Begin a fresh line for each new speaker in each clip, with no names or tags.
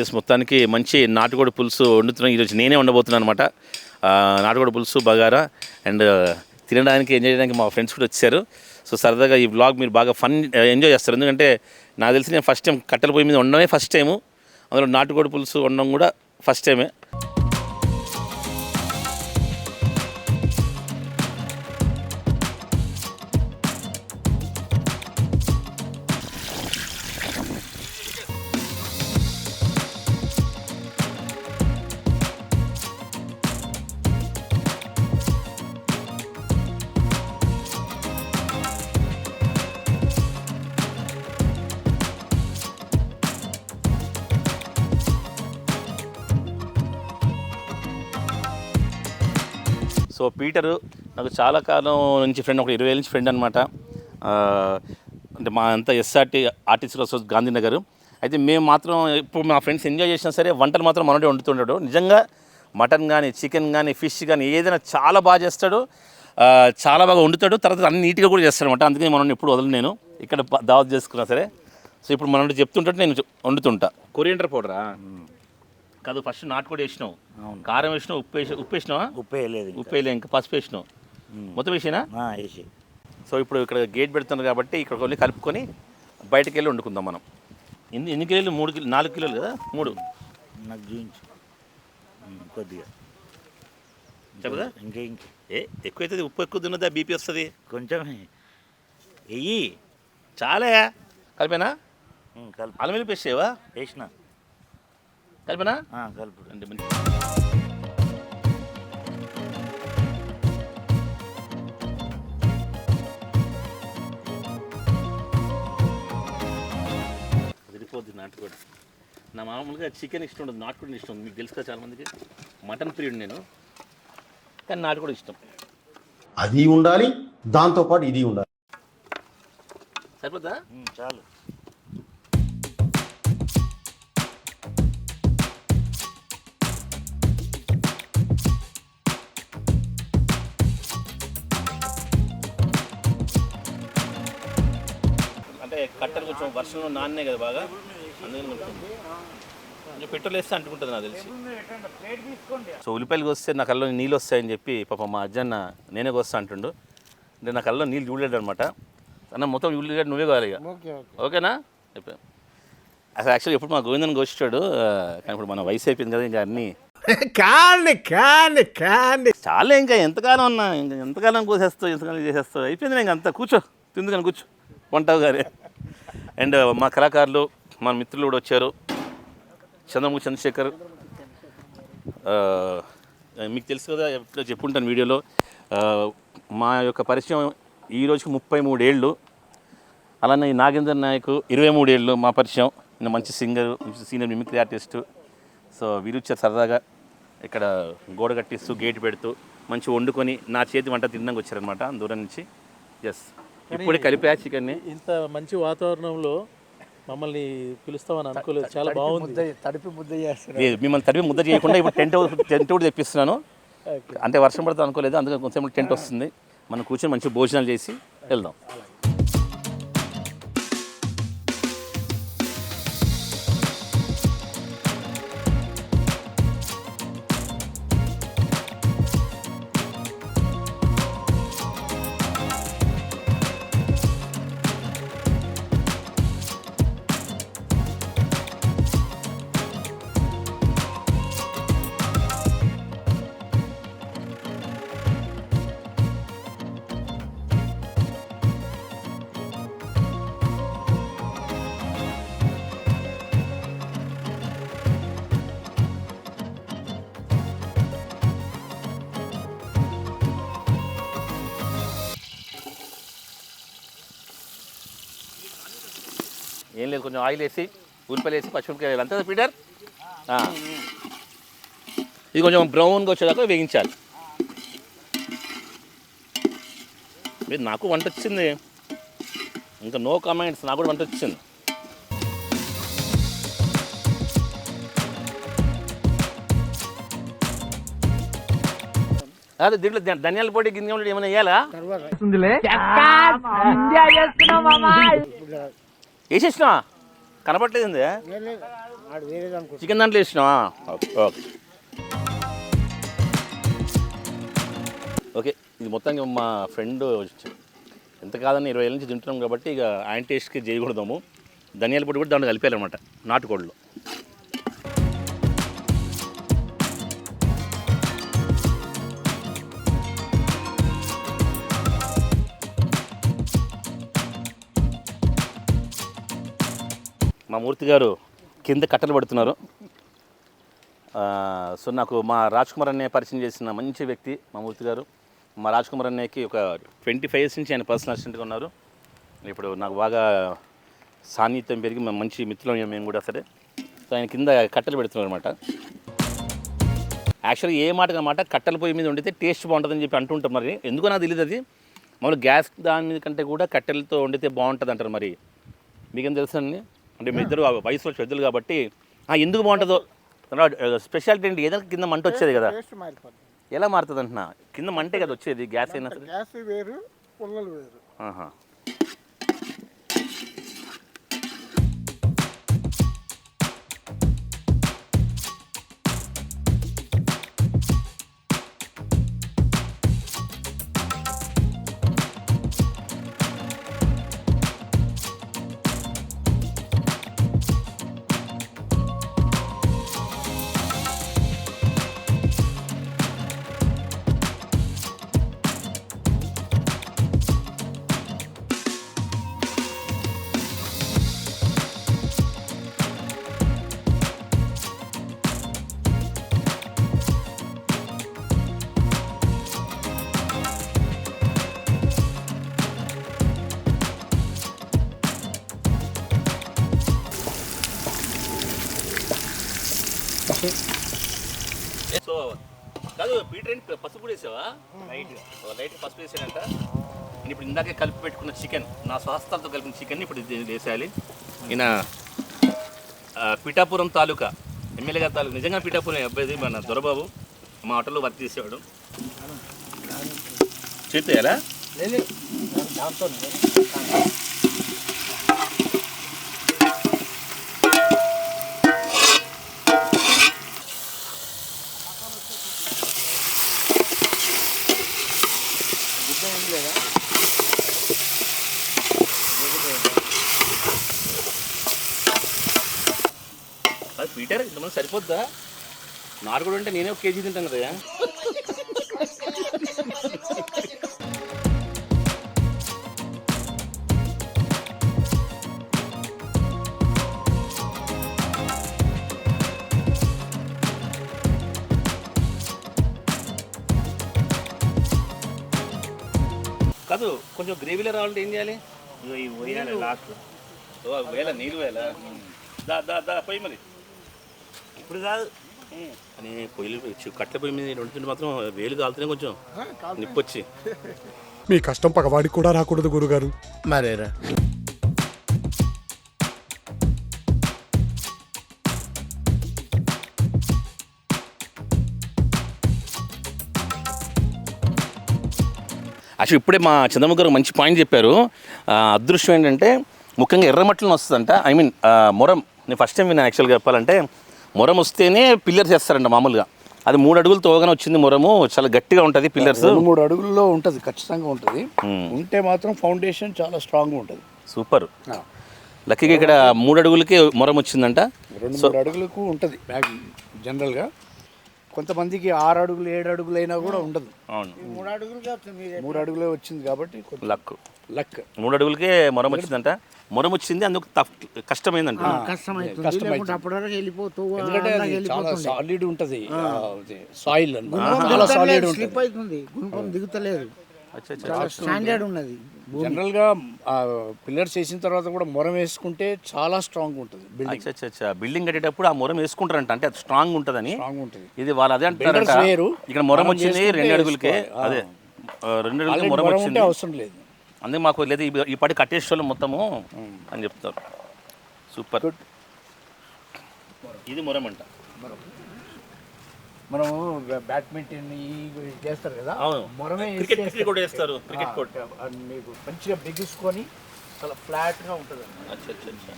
Yes మొత్తానికి మంచి నాటుకోడి పులుసు వండుతున్నాం. ఈరోజు నేనే వండబోతున్నాను అనమాట నాటుకోడి పులుసు బగారా అండ్ తినడానికి ఎంజాయ్ చేయడానికి మా ఫ్రెండ్స్ కూడా వచ్చారు. సో సరదాగా ఈ బ్లాగ్ మీరు బాగా ఫన్ ఎంజాయ్ చేస్తారు. ఎందుకంటే నాకు తెలిసి నేను ఫస్ట్ టైం కట్టెల పొయ్యి మీద వండడమే ఫస్ట్ టైము. అందులో నాటుకోడి పులుసు వండడం కూడా ఫస్ట్ టైమే. సో పీటరు నాకు చాలా కాలం నుంచి ఫ్రెండ్ ఒక ఇరవై ఏళ్ళ నుంచి ఫ్రెండ్ అనమాట అంటే మా అంతా ఎస్ఆర్టీ ఆర్టీసీ రోజు గాంధీనగర్. అయితే మేము మాత్రం ఇప్పుడు మా ఫ్రెండ్స్ ఎంజాయ్ చేసినా సరే వంటలు మాత్రం మనడే వండుతుంటాడు. నిజంగా మటన్ కానీ చికెన్ కానీ ఫిష్ కానీ ఏదైనా చాలా బాగా చేస్తాడు. చాలా బాగా వండుతాడు. తర్వాత అన్ని నీట్గా కూడా చేస్తాడు అనమాట అందుకని మనం ఎప్పుడు వదలను నేను. ఇక్కడ దావత్ చేసుకున్నా సరే. సో ఇప్పుడు మనం చెప్తుంటే నేను వండుతుంటా. కొరియండర్ పౌడరా? కాదు ఫస్ట్ నాటుకోడి వేసినావు. కారం వేసినావు ఉప్పు వేసి ఉప్పు వేసినావా?
ఉప్పు వేయలేదు ఇంకా.
ఉప్పు వేయలే ఇంకా పసుపు వేసినావు. మొత్తం వేసినా?
ఆ, వేసి.
సో ఇప్పుడు ఇక్కడ గేట్ పెడుతున్నారు కాబట్టి ఇక్కడ వెళ్ళి కలుపుకొని బయటకు వెళ్ళి వండుకుందాం మనం. ఎన్ని ఎన్ని కిలోలు? మూడు కిలో నాలుగు కిలోలు కదా? మూడు.
నాకు చూపించు ఉమ్, కొద్దిగా.
చెప్పదా?
ఇంకా ఇంక.
ఏ ఎక్కువైతుంది ఉప్పు ఎక్కువ తిన్నదా బీపీ వస్తుంది?
కొంచెం వెయ్యి.
చాలా. కలిపేనా?
ఉమ్, కలుపు.
అల్లం వెల్లి పేస్ట్ చేయవా?
వేసిన.
కలిపేనా?
కలుపు.
అంటే మంచి విడిపోద్ది నాటుకోడి. నా మామూలుగా చికెన్ ఇష్టం ఉండదు నాటుకోడి ఇష్టం ఉంది మీకు తెలుసు కదా చాలా మందికి మటన్ ప్రియుడు నేను. కానీ నాటుకోడి ఇష్టం.
అది ఉండాలి దాంతోపాటు ఇది ఉండాలి.
సరిపోద్దా?
ఉమ్, చాలు.
కట్టెలు కొంచెం వర్షంలో నాన్నే కదా బాగా అందుకని కొంచెం పెట్రోల్ వేస్తే అంటుకుంటుంది నాకు తెలిసి. సో ఉల్లిపాయలు వస్తే నా కళ్ళలో నీళ్ళు వస్తాయని చెప్పి పాప మా అజ్జన్న నేనే వస్తా అంటుండు. అంటే నా కళ్ళలో నీళ్ళు చూడలేడు అనమాట అన్న మొత్తం ఉల్లిగడ్డ నువ్వే కావాలి ఇక. ఓకేనా? చెప్పా. అసలు యాక్చువల్లీ ఎప్పుడు మా గోవిందన్ గోష్టాడు కానీ ఇప్పుడు మన వయసు అయిపోయింది కదా ఇంకా అన్నీ.
కాండి కాండి కాండి
చాలా ఇంకా ఎంతకాలం ఉన్నా ఇంకా ఎంతకాలం కోసేస్తావు ఎంతకాలం చేసేస్తావు? అయిపోయింది ఇంకా అంతా. కూర్చో తిందుకని కూర్చో. వంటావు గారే అండ్ మా కళాకారులు మా మిత్రులు కూడా వచ్చారు. చంద్రమూర్తి చంద్రశేఖర్ మీకు తెలుసు కదా ఎప్పుడో చెప్పుంటాను వీడియోలో. మా యొక్క పరిచయం ఈ రోజుకి ముప్పై మూడేళ్ళు. అలానే నాగేంద్ర నాయక్ ఇరవై మూడేళ్ళు మా పరిచయం. మంచి singer senior mimicry artist. So వీరుచ్చారు సరదాగా ఇక్కడ గోడ కట్టిస్తూ గేట్ పెడుతూ మంచి వండుకొని నా చేతి వంట తినడానికి వచ్చారనమాట దూరం నుంచి. ఎస్ ఇప్పుడే కలిపా చికెన్ని
ఇంత మంచి వాతావరణంలో మమ్మల్ని పిలుస్తామని అనుకోలేదు. చాలా బాగుంది.
తడిపి ముద్ద చేస్తారు
మిమ్మల్ని తడిపి ముద్ద చేయకుండా ఇప్పుడు టెంట్ టెంట్ కూడా తెప్పిస్తున్నాను. అంటే వర్షం పడుతుంది అనుకోలేదు అందుకని కొంచెం టెంట్ వస్తుంది. మనం కూర్చొని మంచి భోజనాలు చేసి వెళ్దాం. లేదు కొంచెం ఆయిల్ వేసి ఉల్లిపాయలు వేసి పచ్చిమిరపకాయలు అంతే పీటర్. ఇది కొంచెం బ్రౌన్గా వచ్చేదాకా వేగించాలి మీరు నాకు వంట వచ్చింది. ఇంకా నో కామెంట్స్ నాకు కూడా వంట వచ్చింది. అదే దీంట్లో ధనియాల పొడి గింజ ఏమైనా వేయాలా? వేసేసినా? కనపట్లేదు చికెన్ దాంట్లో వేసినావా ఓకే ఓకే. ఇది మొత్తంగా మా ఫ్రెండ్ ఎంత కాదని ఇరవై ఏళ్ళ నుంచి తింటున్నాం కాబట్టి ఇక ఆయన టేస్ట్కి చేయకూడదాము. ధనియాల పొడి కూడా దాంట్లో కలిపేయాలన్నమాట నాటుకోళ్ళు మూర్తి గారు కింద కట్టలు పడుతున్నారు. సో నాకు మా రాజ్ కుమార్ అన్నయ్య పరిచయం చేసిన మంచి వ్యక్తి మా మూర్తి గారు. మా రాజ్ కుమార్ అన్నయ్యకి ఒక ట్వంటీ ఫైవ్ ఇయర్స్ నుంచి ఆయన పర్సనల్ అసిస్టెంట్గా ఉన్నారు. ఇప్పుడు నాకు బాగా సాన్నిధ్యం పెరిగి మేము మంచి మిత్రులం మేము కూడా సరే. సో ఆయన కింద కట్టెలు పెడుతున్నారు అనమాట యాక్చువల్గా ఏ మాట అనమాట కట్టెల పొయ్యి మీద వండితే టేస్ట్ బాగుంటుందని చెప్పి అంటుంటాం మరి. ఎందుకో నాకు తెలియదు అది. మామూలు గ్యాస్ దాని మీద కంటే కూడా కట్టెలతో వండితే బాగుంటుంది అంటారు మరి. మీకేం తెలుసు అండి? అంటే మీ ఇద్దరు వయసులో పెద్దలు కాబట్టి ఆ, ఎందుకు బాగుంటుందో స్పెషాలిటీ ఏంటి? ఏదైనా కింద మంట వచ్చేది కదా. ఎలా మారుతుంది అంటున్నా? కింద మంటే కదా వచ్చేది గ్యాస్ అయినా
గ్యాస్ వేరు పుల్లలు వేరు.
ఆహా. సో కాదు పీటర్ పసుపు వేసావా? లైట్ లైట్ పసుపు వేసాడంట. నేను ఇప్పుడు ఇందాకే కలిపి పెట్టుకున్న చికెన్ నా స్వస్థలతో కలిపిన చికెన్ ఇప్పుడు వేసేయాలి. ఈయన పిఠాపురం తాలూకా ఎమ్మెల్యే గారి తాలూకా నిజంగా పిఠాపురం అబ్బాయి మన దొరబాబు. మా ఆటోలో వర్క్ చేసేవాడు. చేయాలా
దాంతో
పీటర్ ఇంతమంది సరిపోద్దా? కూడా అంటే నేనే ఒక కేజీ తింటాను కదా. కాదు కొంచెం గ్రేవీలో రావాలంటే ఏం చేయాలి?
ఇగో ఈ పోయాలి లాస్ట్
ఓ వేల నీళ్ళు వేల దా దా దా పోయి మరి.
ఇప్పుడు కాదు.
అని పొయ్యిలు కట్టెల పొయ్యి మీద వండుతుంటే మాత్రం వేలు కాలుతూనే కొంచెం. నిప్పు వచ్చి
మీ కష్టం పగవాడికి కూడా రాకూడదు గురుగారు.
మరేరా.
యాక్చువల్ ఇప్పుడే మా చంద్రబాబు గారు మంచి పాయింట్ చెప్పారు. అదృష్టం ఏంటంటే ముఖ్యంగా ఎర్రమట్లను వస్తుందంట. ఐ మీన్ మొరం. నేను ఫస్ట్ టైం విన్నాను యాక్చువల్గా చెప్పాలంటే. మొరం వస్తేనే పిల్లర్స్ వేస్తారంట మామూలుగా. అది మూడు అడుగులు తోగానే వచ్చింది మొరము చాలా గట్టిగా ఉంటుంది పిల్లర్స్.
రెండు మూడు అడుగుల్లో ఉంటుంది ఖచ్చితంగా ఉంటుంది. ఉంటే మాత్రం ఫౌండేషన్ చాలా స్ట్రాంగ్గా ఉంటుంది.
సూపర్. లక్కీగా ఇక్కడ మూడు అడుగులకే మొరం వచ్చిందంట
రెండు మూడు అడుగులకు ఉంటుంది జనరల్గా. కొంతమందికి ఆరు అడుగులు ఏడు అడుగులు అయినా కూడా ఉండదు.
అవును.
మూడు అడుగులుగా
మూడు అడుగులే వచ్చింది కాబట్టి కొంచెం
లక్
లక్
మూడు అడుగులకే మొరం వచ్చిందంట మొరం వచ్చింది అందుకు టఫ్ కష్టమైందంట.
కష్టం అవుతుంది లేకుంటే అప్పటి వరకు వెళ్ళిపోతూ
ఎందుకంటే
అలాగే
అది చాలా
వెళ్ళిపోతుండే.
సాలిడ్ ఉంటుంది. సాయిల్ చాలా సాలిడ్
దిగుతలేదు, స్లిప్ అవుతుంది. దిగుతలేదు. స్టాండర్డ్ ఉన్నది.
జనరల్గా పిల్లర్స్ వేసిన తర్వాత కూడా మొరం వేసుకుంటే చాలా స్ట్రాంగ్ ఉంటుంది బిల్డింగ్.
అచ్చా బిల్డింగ్ కట్టేటప్పుడు ఆ మొరం వేసుకుంటారంట. అంటే అది స్ట్రాంగ్ ఉంటుందని.
స్ట్రాంగ్ ఉంటుంది.
ఇది వాళ్ళు అదే అంటారంట
వేరు.
ఇక్కడ మొరం వచ్చింది రెండు అడుగులకే. అదే. రెండు అడుగులకే మొరం వచ్చింది.
అవసరం లేదు.
అందుకే మాకు లేదు. ఈ- పాటి కట్టేసేవాళ్ళు మొత్తము అని చెప్తారు. సూపర్. ఇది మొరం అంట
మనము బ్యాడ్మింటన్ ఈ చేస్తారు కదా
అవును.
మొరమే
క్రికెట్ కూడా వేస్తారు క్రికెట్ కోర్ట్
అది మీకు మంచిగా బిగించుకొని చాలా ఫ్లాట్గా ఉంటుంది
అచ్చా అచ్చా అచ్చా.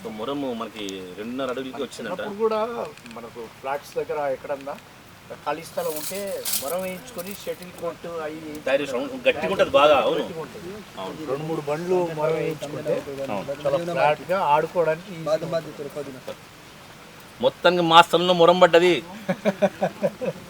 సో మురము మనకి రెండున్నర అడుగులకి వచ్చిందంట.
అప్పుడు కూడా మనకు ఫ్లాట్స్ దగ్గర ఎక్కడన్నా ఖాళీ స్థలం ఉంటే మరం వేయించుకొని షటిల్ కోర్టు అవి
గట్టిగా ఉంటుంది బాగా అవును.
రెండు మూడు బండ్లు మరం వేయించుకుంటే చాలా ఫ్లాట్గా ఆడుకోవడానికి.
మొత్తానికి మాస్టర్లను స్థలంలో మురం పడ్డది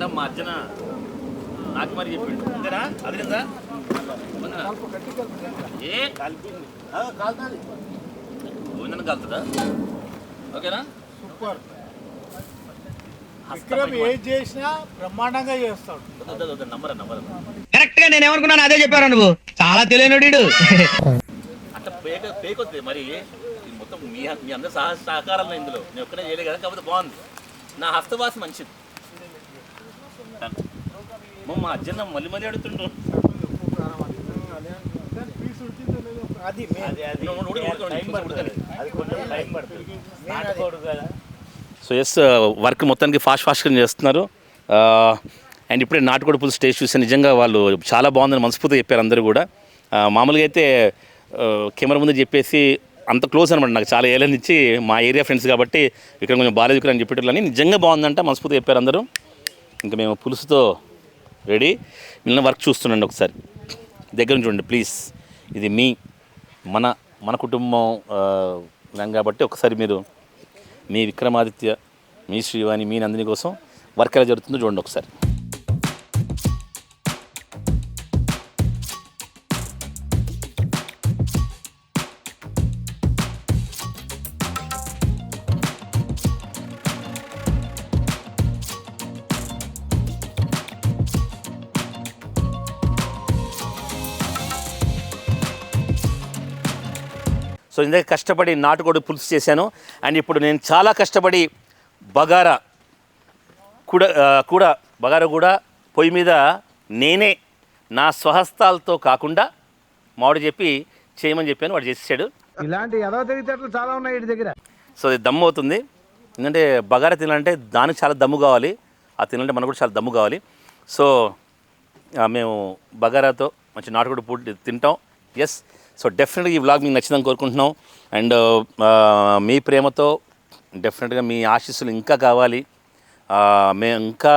బాగుందంట మా అర్జున నాకు మరి చెప్పిండు. అంతేనా? అది కదా ఏ? కలుతుందా. ఓకేనా?
సూపర్. ఏం చేసినా బ్రహ్మాండంగా చేస్తాడు.
నంబర్ నంబర్
కరెక్ట్గా నేను ఏమనుకున్నాను అదే చెప్పారు నువ్వు? చాలా తెలియనుడు
అట్లా పేక పేకొద్ది మరి మొత్తం మీ మీ అందరి సహ సహకారాలు ఇందులో. నేను ఒక్కనే చేయలేదు కదా కాకపోతే బాగుంది. నా హస్తవాస మంచిది. అమ్మ, మా అర్జున మళ్ళీ మళ్ళీ అడుగుతుండ్రు.
అది
సో ఎస్ వర్క్ మొత్తానికి ఫాస్ట్ ఫాస్ట్గా చేస్తున్నారు. అండ్ ఇప్పుడే నాటుకోడి పులుసు టేస్ట్ చూస్తే నిజంగా వాళ్ళు చాలా బాగుందని మనస్ఫూర్తిగా చెప్పారు అందరూ కూడా. ఆ, మామూలుగా అయితే కెమెరా ముందు చెప్పేసి అంత క్లోజ్ అనమాట నాకు. చాలా ఏళ్ళ నుంచి మా ఏరియా ఫ్రెండ్స్ కాబట్టి ఇక్కడ కొంచెం బాగాలేదు ఇక్కడ అని చెప్పేటోళ్ళని నిజంగా బాగుందంట మనస్ఫూర్తిగా చెప్పారు అందరూ. ఇంకా మేము పులుసుతో రెడీ మిగిలిన వర్క్ చూస్తుండండి ఒకసారి. దగ్గర నుంచి చూడండి ప్లీజ్ ఇది మీ మన మన కుటుంబం కాబట్టి ఒకసారి మీరు మీ విక్రమాదిత్య మీ శ్రీవాణి మీ నందిని కోసం వర్క్ ఎలా జరుగుతుందో చూడండి ఒకసారి. సో ఇందాక కష్టపడి నాటుకోడి పులుసు చేశాను. అండ్ ఇప్పుడు నేను చాలా కష్టపడి బగారా కూడా కూడా బగారా కూడా పొయ్యి మీద నేనే నా స్వహస్తాలతో కాకుండా మామిడి చెప్పి చేయమని చెప్పాను వాడు చేసేసాడు.
ఇలాంటి ఎదవ తెలివితేటలు చాలా ఉన్నాయి దగ్గర.
సో అది దమ్ము అవుతుంది. ఎందుకంటే బగారా తినాలంటే దానికి చాలా దమ్ము కావాలి. ఆ తినాలంటే మనకు కూడా చాలా దమ్ము కావాలి. సో మేము బగారాతో మంచి నాటుకోడి ఫుడ్ తింటాం. ఎస్ సో డెఫినెట్గా ఈ వ్లాగ్ మీకు నచ్చిందని కోరుకుంటున్నాం. అండ్ మీ ప్రేమతో డెఫినెట్గా మీ ఆశీస్సులు ఇంకా కావాలి. మేము ఇంకా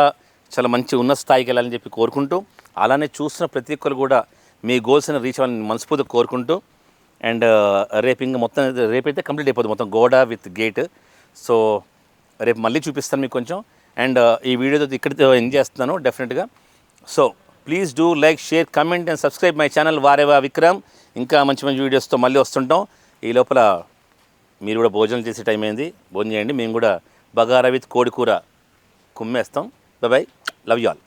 చాలా మంచి ఉన్నత స్థాయికి వెళ్ళాలని చెప్పి కోరుకుంటూ అలానే చూసిన ప్రతి ఒక్కరు కూడా మీ గోల్స్ని రీచ్ అవ్వాలని మనస్ఫూర్తిగా కోరుకుంటూ అండ్ రేపు ఇంకా మొత్తం రేపైతే కంప్లీట్ అయిపోతుంది మొత్తం గోడ విత్ గేట్ సో రేపు మళ్ళీ చూపిస్తాను మీకు కొంచెం. అండ్ ఈ వీడియోతో ఇక్కడ ఎంజాయ్ చేస్తున్నాను డెఫినెట్గా so please do like share comment and subscribe my channel వారేవా Vikram ఇంకా మంచి మంచి వీడియోస్తో మళ్ళీ వస్తుంటాం. ఈ లోపల మీరు కూడా భోజనం చేసే టైం అయింది. భోజనం చేయండి. మేము కూడా బగారా విత్ కోడి కూర కుమ్మేస్తాం. Bye love you all